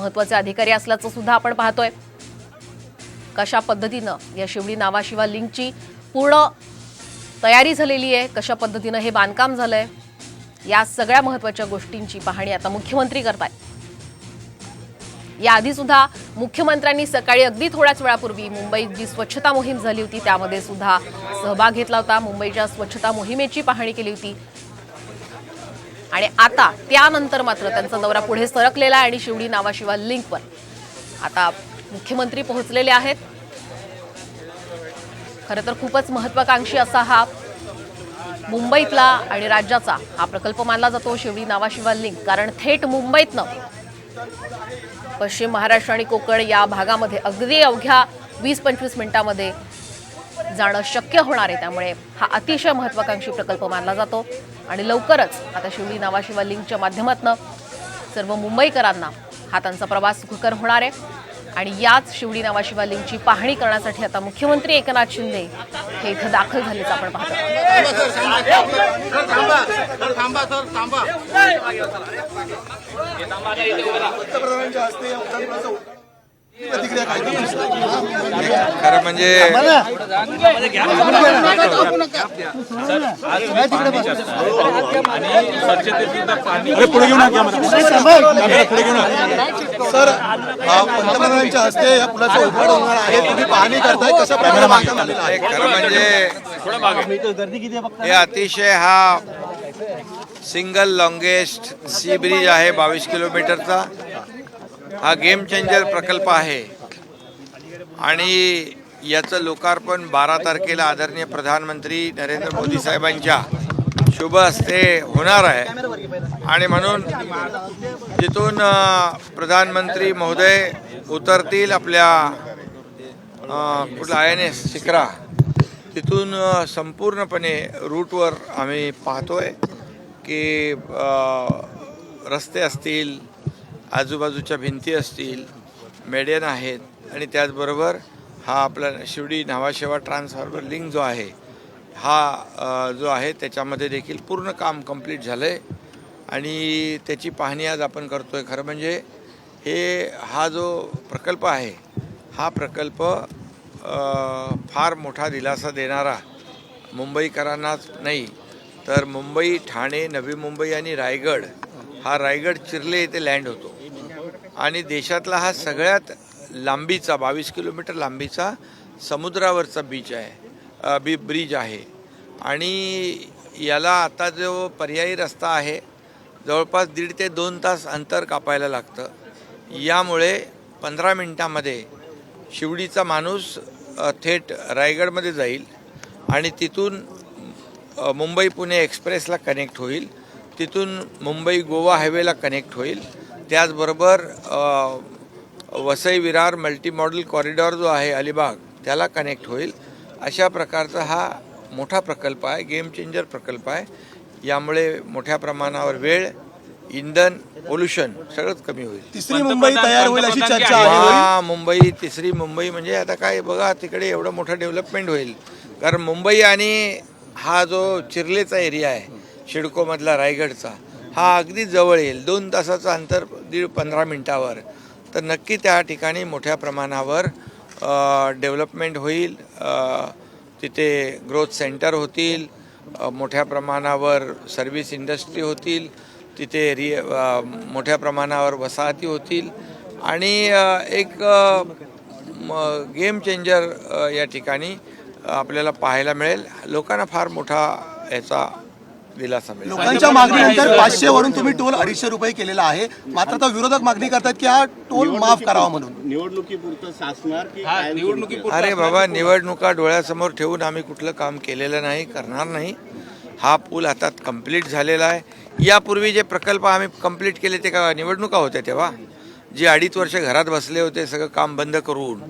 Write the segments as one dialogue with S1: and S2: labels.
S1: महत्त्वाचे अधिकारी असल्याचं सुद्धा आपण पाहतोय. कशा पद्धतीनं या शिवडी नावाशिवा लिंकची पूर्ण तयारी झालेली आहे कशा पद्धतीनं हे बांधकाम झालंय या सगळ्या महत्त्वाच्या गोष्टींची पाहणी आता मुख्यमंत्री करतायत. याआधी सुद्धा मुख्यमंत्र्यांनी सकाळी अगदी थोड्याच वेळापूर्वी मुंबईत जी स्वच्छता मोहीम झाली होती त्यामध्ये सुद्धा सहभाग घेतला होता. मुंबईच्या स्वच्छता मोहिमेची पाहणी केली होती. आणि आता त्यानंतर मात्र त्यांचा दौरा पुढे सरकलेला आहे आणि शिवडी नावाशिवा लिंकवर आता मुख्यमंत्री पोहोचलेले आहेत. खरं तर खूपच महत्वाकांक्षी असा हा मुंबईतला आणि राज्याचा हा प्रकल्प मानला जातो शिवडी नावाशिवा लिंक कारण थेट मुंबईतनं पश्चिम महाराष्ट्र आणि कोकण या भागामध्ये अगदी अवघ्या वीस पंचवीस मिनिटामध्ये जाणं शक्य होणार आहे. त्यामुळे हा अतिशय महत्वाकांक्षी प्रकल्प मानला जातो. आणि लवकरच आता शिवडी नावाशिवा लिंकच्या माध्यमातून सर्व मुंबईकरांना हा त्यांचा प्रवास सुखकर होणार आहे. आणि याच शिवडी नावाशिवा लिंकची पाहणी करण्यासाठी आता मुख्यमंत्री एकनाथ शिंदे हे इथं दाखल झाल्याचं आपण पाहतो.
S2: पंतप्रधानांच्या हस्ते या उड्डाणपुलाचं प्रतिक्रिया काय
S3: खरं म्हणजे
S2: सर पंतप्रधानांच्या हस्ते या पुलाचं उद्घाटन होणार आहे. तुम्ही पाहणी करताय कशा प्रकारे झालेलं आहे
S3: खरं म्हणजे हे अतिशय हा सिंगल लॉंगेस्ट सी ब्रिज आहे बावीस किलोमीटरचा. हा गेम चेंजर प्रकल्प आहे. आणि याचं लोकार्पण बारा तारखेला आदरणीय प्रधानमंत्री नरेंद्र मोदी साहेबांच्या शुभ हस्ते होणार आहे. आणि म्हणून तिथून प्रधानमंत्री महोदय उतरतील आपल्या कुठला आय एन एस शिकरा तिथून संपूर्णपणे रूटवर आम्ही पाहतोय की रस्ते असतील आजूबाजूच्या भिंती असतील मेडियन आहेत आणि त्याचबरोबर हा आपला शिवडी नावाशेवा ट्रान्सफॉर्मर लिंक जो आहे हा जो आहे त्याच्यामध्ये देखील पूर्ण काम कंप्लीट झालं आहे आणि त्याची पाहणी आज आपण करतो आहे खरं म्हणजे हे हा जो प्रकल्प आहे हा प्रकल्प फार मोठा दिलासा देणारा मुंबईकरांनाच नाही तर मुंबई ठाणे नवी मुंबई आणि रायगड हा रायगड चिरले येथे लँड होतो. आणि देशातला हा सगळ्यात लांबीचा बावीस किलोमीटर लांबीचा समुद्रावरचा बीच आहे. बी ब्रिज आहे. आणि याला आता जो पर्यायी रस्ता आहे जवळपास दीड ते दोन तास अंतर कापायला लागतं. यामुळे पंधरा मिनटामध्ये शिवडीचा माणूस थेट रायगडमध्ये जाईल आणि तिथून मुंबई पुणे एक्सप्रेसला कनेक्ट होईल. तिथून मुंबई गोवा हायवेला कनेक्ट होईल. त्याचबरोबर Vasai Virar multi modal corridor जो आहे अलिबाग त्याला कनेक्ट होईल. अशा प्रकारचा हा मोठा प्रकल्प आहे गेम चेंजर प्रकल्प आहे. यामुळे मोठ्या प्रमाणावर वेळ इंधन पोल्युशन सगळंच कमी होईल.
S2: तिसरी मुंबई तयार होईल अशी चर्चा आहे.
S3: हा मुंबई तिसरी मुंबई म्हणजे आता काय बघा तिकडे एवढं मोठं डेव्हलपमेंट होईल. कारण मुंबई आणि हा जो चिरलेचा एरिया आहे शिडकोमधला रायगडचा हा अगदी जवळ येईल. दोन तासाचं अंतर दीड पंधरा मिनटावर. तर नक्की त्या ठिकाणी मोठ्या प्रमाणावर डेव्हलपमेंट होईल. तिथे ग्रोथ सेंटर होतील. मोठ्या प्रमाणावर सर्व्हिस इंडस्ट्री होतील. तिथे रि मोठ्या प्रमाणावर वसाहती होतील. आणि एक म- गेम चेंजर या ठिकाणी आपल्याला पाहायला मिळेल. लोकांना फार मोठा याचा दिलासा मिळेल
S2: लोकांच्या मागणीनंतर पाचशे वरून तुम्ही टोल अडीचशे रुपये केलेला आहे. मात्र आता विरोधक मागणी करतात की हा टोल माफ करावा म्हणून.
S4: निवडणुकीपुरतं साचणार की निवडणुकी
S3: अरे बाबा निवडणुका डोळ्यासमोर ठेवून आम्ही कुठलं काम केलेलं नाही करणार नाही. हा पूल आता कंप्लीट झालेला आहे. यापूर्वी जे प्रकल्प आम्ही कंप्लीट केले ते का निवडणुका होत्या तेव्हा? जे अडीच वर्ष घरात बसले होते सगळं काम बंद करून.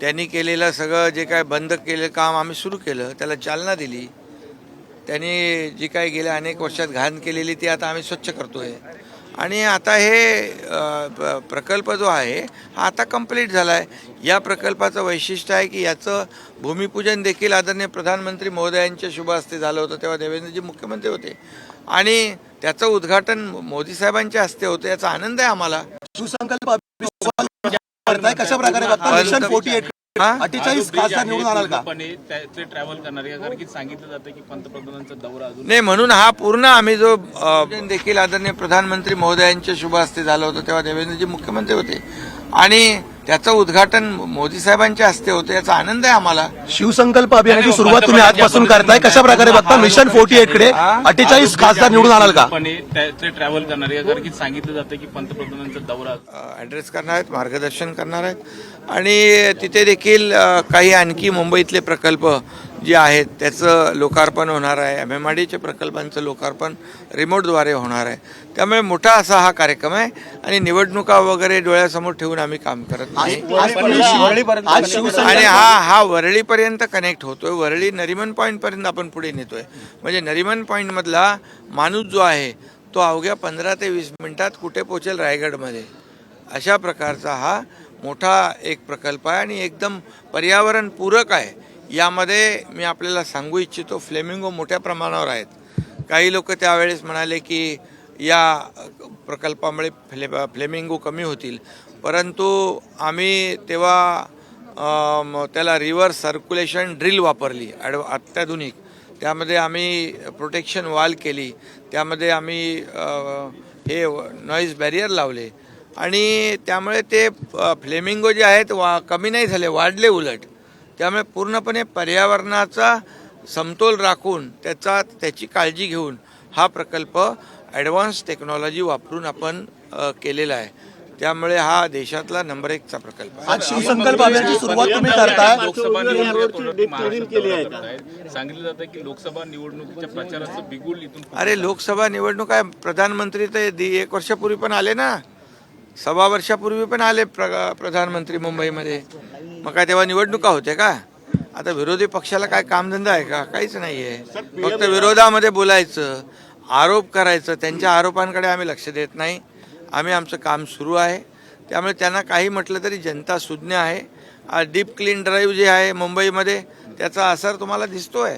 S3: त्यांनी केलेलं सगळं जे काय बंद केलं काम आम्ही सुरू केलं त्याला चालना दिली. त्यांनी जी काही गेल्या अनेक वर्षात घाण केलेली ती आता आम्ही स्वच्छ करतोय. आणि आता हे प्रकल्प जो आहे हा आता कंप्लीट झाला आहे या प्रकल्पाचं वैशिष्ट्य आहे की याचं भूमिपूजन देखील आदरणीय प्रधानमंत्री महोदयांच्या शुभ हस्ते झालं होतं तेव्हा देवेंद्रजी मुख्यमंत्री होते. आणि त्याचं उद्घाटन मोदी साहेबांच्या हस्ते होतं याचा आनंद आहे आम्हाला.
S2: सुसंकल्प कशा प्रकारे अठ्ठेचाळीस खासदार निवडून आणाल का?
S5: ट्रॅव्हल करणार आहे. कारण की सांगितलं जातं की पंतप्रधानांचा दौरा अजून
S3: नाही म्हणून हा पूर्ण आम्ही जो देखील आदरणीय प्रधानमंत्री महोदयांच्या शुभ हस्ते झालं होतं तेव्हा देवेंद्रजी मुख्यमंत्री होते. आणि त्याचं उद्घाटन मोदी साहेबांच्या हस्ते होतं याचा आनंद आहे आम्हाला.
S2: शिवसंकल्प अभियानाची सुरुवात तुम्ही आजपासून करताय. कशा प्रकारे बघता? मिशन फोर्टी एटकडे अठ्ठेचाळीस खासदार निवडून आणाल का?
S5: ट्रॅव्हल करणार आहे. कारण की सांगितलं जातं की पंतप्रधानांचा दौरा
S3: ॲड्रेस करणार आहेत मार्गदर्शन करणार आहेत. आणि तिथे देखील काही आणखी मुंबईतले प्रकल्प जे आहेत त्याचं लोकार्पण होणार आहे. एम एम आर डीच्या प्रकल्पांचं लोकार्पण रिमोटद्वारे होणार आहे. त्यामुळे मोठा असा हा कार्यक्रम आहे आणि निवडणुका वगैरे डोळ्यासमोर ठेवून आम्ही काम करत नाही. आणि हा हा वरळीपर्यंत कनेक्ट होतोय. वरळी नरिमन पॉईंटपर्यंत आपण पुढे नेतोय. म्हणजे नरिमन पॉईंटमधला माणूस जो आहे तो अवघ्या पंधरा ते वीस मिनिटात कुठे पोचेल रायगडमध्ये? अशा प्रकारचा हा मोठा एक प्रकल्प आहे आणि एकदम पर्यावरणपूरक आहे. यामध्ये मी आपल्याला सांगू इच्छितो फ्लेमिंगो मोठ्या प्रमाणावर आहेत. काही लोक त्यावेळेस म्हणाले की या प्रकल्पामुळे फ्ले फ्लेमिंगो कमी होतील. परंतु आम्ही तेव्हा त्याला रिव्हर्स सर्क्युलेशन ड्रिल वापरली ॲड अत्याधुनिक. त्यामध्ये आम्ही प्रोटेक्शन वॉल केली. त्यामध्ये आम्ही हे नॉईज बॅरियर लावले. आणि त्यामुळे ते फ्लेमिंगो जे आहेत वा कमी नाही झाले वाढले उलट. त्यामुळे पूर्णपणे पर्यावरणाचा समतोल राखून त्याचा त्याची काळजी घेऊन हा प्रकल्प ॲडव्हान्स टेक्नॉलॉजी वापरून आपण केलेला आहे. त्यामुळे हा देशातला नंबर एकचा प्रकल्प आहे.
S2: आज शिवसंकल्प अभियानाची सुरुवात तुम्ही करताय.
S5: सांगितलं जातं की लोकसभा निवडणुकीच्या प्रचाराचं बिगुल इथून
S3: अरे लोकसभा निवडणूक आहे प्रधानमंत्री तर दि- एक वर्षापूर्वी पण आले ना. सव्वा वर्षापूर्वी पण आले प्र प्रधानमंत्री मुंबईमध्ये. मग काय तेव्हा निवडणुका होते का? आता विरोधी पक्षाला काय कामधंदा आहे का? काहीच नाही आहे फक्त विरोधामध्ये बोलायचं आरोप करायचं त्यांच्या आरोपांकडे आम्ही लक्ष देत नाही. आम्ही आमचं काम सुरू आहे. त्यामुळे त्यांना काही म्हटलं तरी जनता सुज्ञ आहे. डीप क्लीन ड्राईव्ह जे आहे मुंबईमध्ये त्याचा असर तुम्हाला दिसतोय.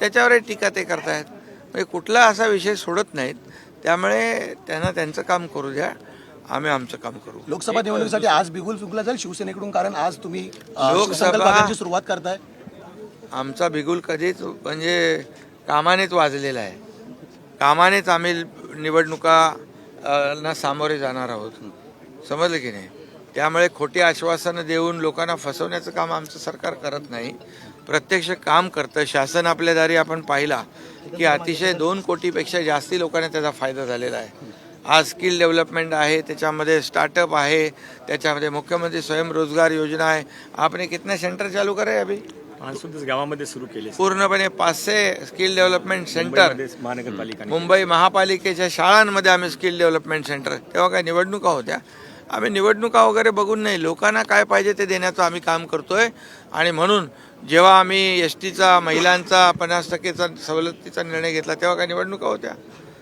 S3: त्याच्यावरही टीका ते करतायत. म्हणजे कुठला असा विषय सोडत नाहीत. त्यामुळे त्यांना त्यांचं काम करू द्या. आम्ही आमचं काम करू.
S2: लोकसभा निवडणुकीसाठी आज बिगुल फुगला जाईल शिवसेनेकडून कारण आज तुम्ही अ,
S3: लोकसभा-
S2: सुरुवात करताय.
S3: आमचा बिगुल कधीच म्हणजे कामानेच वाजलेला आहे. कामानेच आम्ही निवडणुका अ, ना सामोरे जाणार आहोत. समजलं की नाही? त्यामुळे खोटी आश्वासनं देऊन लोकांना फसवण्याचं काम आमचं सरकार करत नाही. प्रत्यक्ष काम करतं. शासन आपल्या दारी आपण पाहिला की अतिशय दोन कोटीपेक्षा जास्ती लोकांना त्याचा फायदा झालेला आहे. आज स्किल डेव्हलपमेंट आहे त्याच्यामध्ये स्टार्टअप आहे त्याच्यामध्ये मुख्यमंत्री स्वयंरोजगार योजना आहे. आपने कितने सेंटर चालू करे अभी?
S6: गावामध्ये सुरू केले.
S3: पूर्णपणे पाचशे स्किल डेव्हलपमेंट सेंटर.
S6: महानगरपालिका
S3: मुंबई महापालिकेच्या शाळांमध्ये आम्ही स्किल डेव्हलपमेंट सेंटर. तेव्हा काय निवडणुका होत्या. आम्ही निवडणुका वगैरे बघून नाही लोकांना काय पाहिजे ते देण्याचं आम्ही काम करतोय. आणि म्हणून जेव्हा आम्ही एस टीचा महिलांचा पन्नास टक्केचा सवलतीचा निर्णय घेतला तेव्हा काय निवडणुका होत्या.